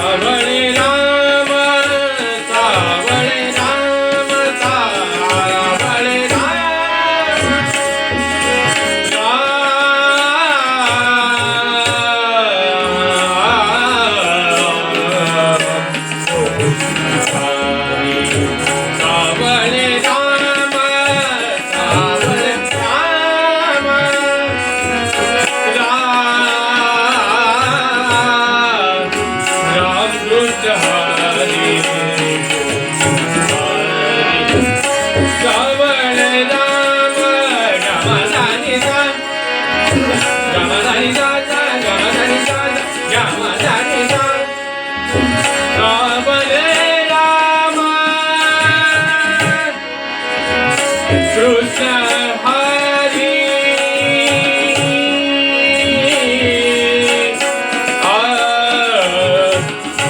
Amen. Krishna